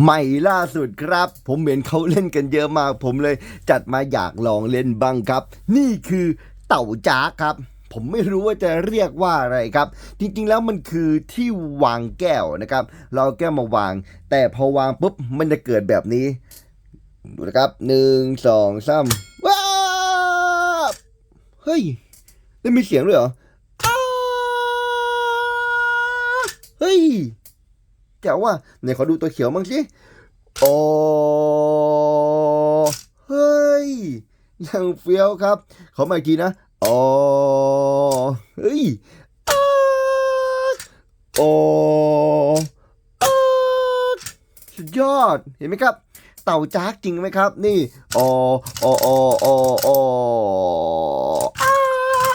ใหม่ล่าสุดครับ ผมเห็นเขาเล่นกันเยอะมาก ผมเลยจัดมาอยากลองเล่นบ้างครับ นี่คือเต่าจ้าครับ ผมไม่รู้ว่าจะเรียกว่าอะไรครับ จริงๆแล้วมันคือที่วางแก้วนะครับ เราแก้วมาวาง แต่พอวางปุ๊บมันจะเกิดแบบนี้ ดูนะครับหนึ่งสองสามว้าเฮ้ยได้มีเสียงด้วยเหรออ้าเฮ้ย แจ๋วว่ะไหนขอดูตัวเขียวบ้างสิโอ้เฮ้ยยังเฟี้ยวครับ ขอมาอีกทีนะโอ้เฮ้ยอ้าโอ้สุดยอดเห็นไหมครับ เต่าจากจริงไหมครับ นี่โอ้โอ้โอ้โอ้โอ้อ้า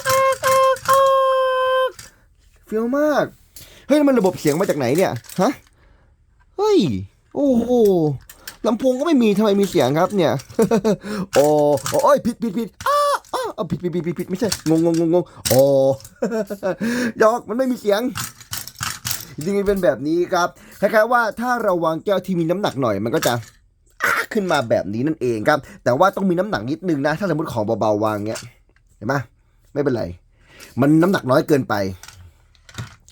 อ้าอ้าอ้าเฟี้ยวมาก เฮ้ยมันระบบเสียงมาจากไหนเนี่ยฮะ เฮ้ย โอ้โหลำโพงก็ไม่มีทำไมมีเสียงครับเนี่ย โอ้โอ้ยผิดผิดผิดอ้าอ้าเอผิดผิดผิดผิดไม่ใช่งงงงงงงโอ้ยอกมันไม่มีเสียงจริงๆเป็นแบบนี้ครับคล้ายๆว่าถ้าเราวางแก้วที่มีน้ำหนักหน่อยมันก็จะขึ้นมาแบบนี้นั่นเองครับ แต่ว่าต้องมีน้ำหนักนิดนึงนะ ถ้าสมมติของเบาๆวางเงี้ย เห็นไหมไม่เป็นไร มันน้ำหนักน้อยเกินไป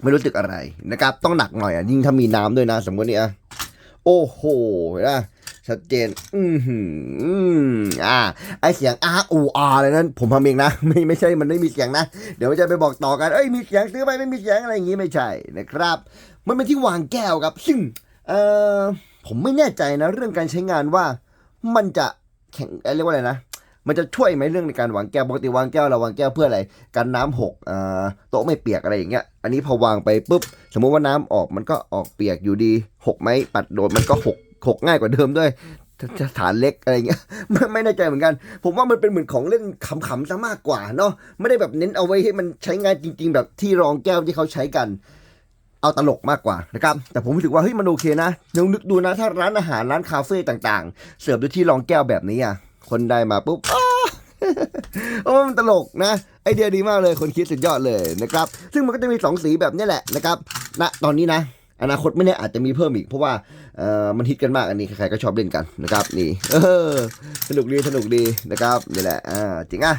ไม่รู้สึกอะไรนะครับ ต้องหนักหน่อยอะยิ่งถ้ามีน้ำด้วยนะ สมมตินี่อะ โอ้โหเห็นะชัดเจน อือหืออ่า ไอเสียง R O R อะไรนั้น ผมทำเองนะ ไม่ไม่ใช่ มันไม่มีเสียงนะ เดี๋ยวจะไปบอกต่อกัน เอ้ย มีเสียงซื้อไปไม่มีเสียงอะไรอย่างงี้ไม่ใช่นะครับ มันเป็นที่วางแก้วครับ ซึ่ง เออผมไม่แน่ใจนะ เรื่องการใช้งานว่า มันจะแข็งเอ้ยเรียกว่าอะไรนะ มันจะช่วยไหมเรื่องในการวางแก้วปกติวางแก้วเราวางแก้วเพื่ออะไรกันน้ำหกอ่าโต๊ะไม่เปียกอะไรอย่างเงี้ยอันนี้พอวางไปปุ๊บสมมุติว่าน้ำออกมันก็ออกเปียกอยู่ดีหกไหมปัดโดนมันก็หกหกง่ายกว่าเดิมด้วยถ้าฐานเล็กอะไรเงี้ยไม่ไม่แน่ใจเหมือนกัน ผมว่ามันเป็นเหมือนของเล่นขำๆซะมากกว่าเนาะไม่ได้แบบเน้นเอาไว้ให้มันใช้งานจริง ๆ แบบที่รองแก้วที่เขาใช้กัน เอาตลกมากกว่านะครับแต่ผมรู้สึกว่าเฮ้ยมันโอเคนะลองนึกดูนะถ้าร้านอาหารร้านคาเฟ่ต่างๆ เสิร์ฟด้วยที่รองแก้วแบบนี้อะ คนได้มาปุ๊บอ้าโอ้มันตลกนะ ไอเดียดีมากเลยคนคิดสุดยอดเลยนะครับ ซึ่งมันก็จะมีสองสีแบบนี้แหละนะครับณตอนนี้นะ อนาคตไม่แน่อาจจะมีเพิ่มอีก เพราะว่าเออมันฮิตกันมากอันนี้ใครๆก็ชอบเล่นกันนะครับ นี่ เออ สนุกดีสนุกดีนะครับนี่แหละอ่าจริงอะ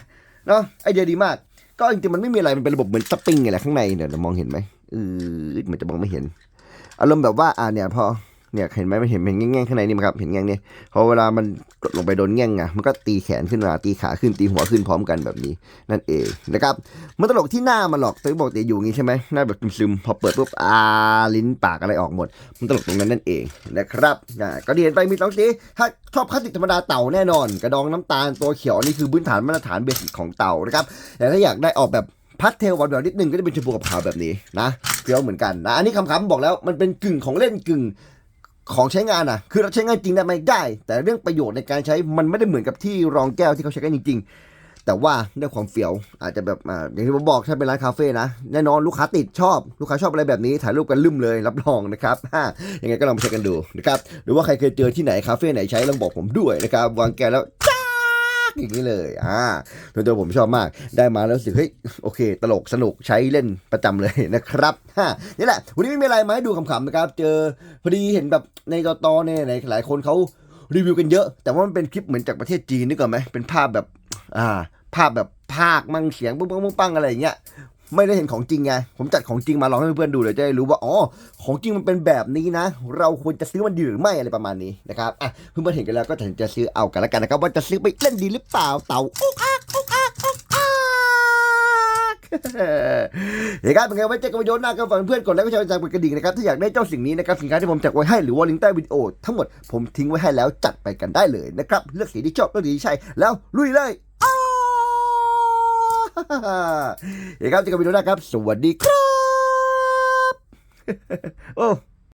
เนาะไอเดียดีมาก ก็จริงๆมันไม่มีอะไรมันเป็นระบบเหมือนสปริงไงแหละข้างในเนี่ยมองเห็นไหมเออมือนจะมองไม่เห็น อารมณ์แบบว่าอ่าเนี่ยพอ เนี่ยเห็นไหมมันเห็นเป็นแง่งๆข้างในนี่มั้ยครับเห็นแง่งเนี่ยพอเวลามันกดลงไปโดนแง่งไงมันก็ตีแขนขึ้นมาตีขาขึ้นตีหัวขึ้นพร้อมกันแบบนี้ นั่นเองนะครับมันตลกที่หน้ามันหรอกแต่บอกแต่อยู่อย่งี้ใช่ไหมหน้าแบบซึมๆพอเปิดปุ๊บอาลิ้นปากอะไรออกหมด มันตลกตรงนั้นนั่นเองนะครับอ่ก็ดีเห็นไปมีสองสีถ้าชอบคลาสสิกธรรมดาเต่าแน่นอน กระดองน้ำตาลตัวเขียวนี่คือพื้นฐานมาตรฐานเบสิกของเต่านะครับแต่ถ้าอยากได้ออกแบบพัดเทลหวานๆนิดนึงก็จะเป็นชมพูกับขาวแบบนี้นะเฟี้ยวเหมือนกันนะอันนี้คำๆบอกแล้วมันเป็นกึ่งของเล่นกึ่ง ของใช้งานอะ คือเราใช้งานจริงได้ไหมได้ แต่เรื่องประโยชน์ในการใช้มันไม่ได้เหมือนกับที่รองแก้วที่เขาใช้กันจริง ๆ แต่ว่าด้วยความเฟี้ยวอาจจะแบบอ่าอย่างที่ผมบอกถ้าเป็นร้านคาเฟ่นะแน่นอนลูกค้าติดชอบ ลูกค้าชอบอะไรแบบนี้ถ่ายรูปกันลืมเลยรับรองนะครับฮ่ายังไงก็ลองไปใช้กันดูนะครับหรือว่าใครเคยเจอที่ไหนคาเฟ่ไหนใช้ลองบอกผมด้วยนะครับวางแก้วแล้ว อย่างนี้เลยอ่าโดยตัวผมชอบมากได้มาแล้วรู้สึกเฮ้ยโอเค ตลกสนุกใช้เล่นประจำเลยนะครับฮ่านี่แหละ วันนี้ไม่มีอะไรมาให้ดูขำๆนะครับ เจอพอดีเห็นแบบในตอตอเนี่ยหลายคนเขารีวิวกันเยอะ แต่ว่ามันเป็นคลิปเหมือนจากประเทศจีนนึกออกไหมเป็นภาพแบบอ่าภาพแบบภาคมั่งเสียงปุ้งปังปุ้งปังอะไรอย่างเงี้ย ไม่ได้เห็นของจริงไง ผมจัดของจริงมาลองให้เพื่อนๆดูเลยจะได้รู้ว่า อ๋อ ของจริงมันเป็นแบบนี้นะ เราควรจะซื้อมันดีหรือไม่อะไรประมาณนี้นะครับ อะ เพื่อนๆเห็นกันแล้วก็ถึงจะซื้อเอากันแล้วกันนะครับ ว่าจะซื้อไปเล่นดีหรือเปล่า เต่าอุ๊กอักอุ๊กอักอุ๊กอักเฮ้ยครับเป็นไงไว้เจอกันวิดีโอหน้าก็ฝากเพื่อนกดไลค์กดแชร์กดติดตามกดกระดิ่งนะครับ ถ้าอยากได้เจ้าสิ่งนี้นะครับ สินค้าที่ผมแจกไว้ให้หรือว่าลิงก์ใต้วิดีโอ ทั้งหมดผมทิ้งไว้ให้แล้วจัดไปกันได้เลยนะครับ เลือกสีที่ชอบเลือกสีที่ใช่แล้วลุยเลย เฮ้ยครับเจอกันวิดีโอหน้าครับ สวัสดีครับ โอ้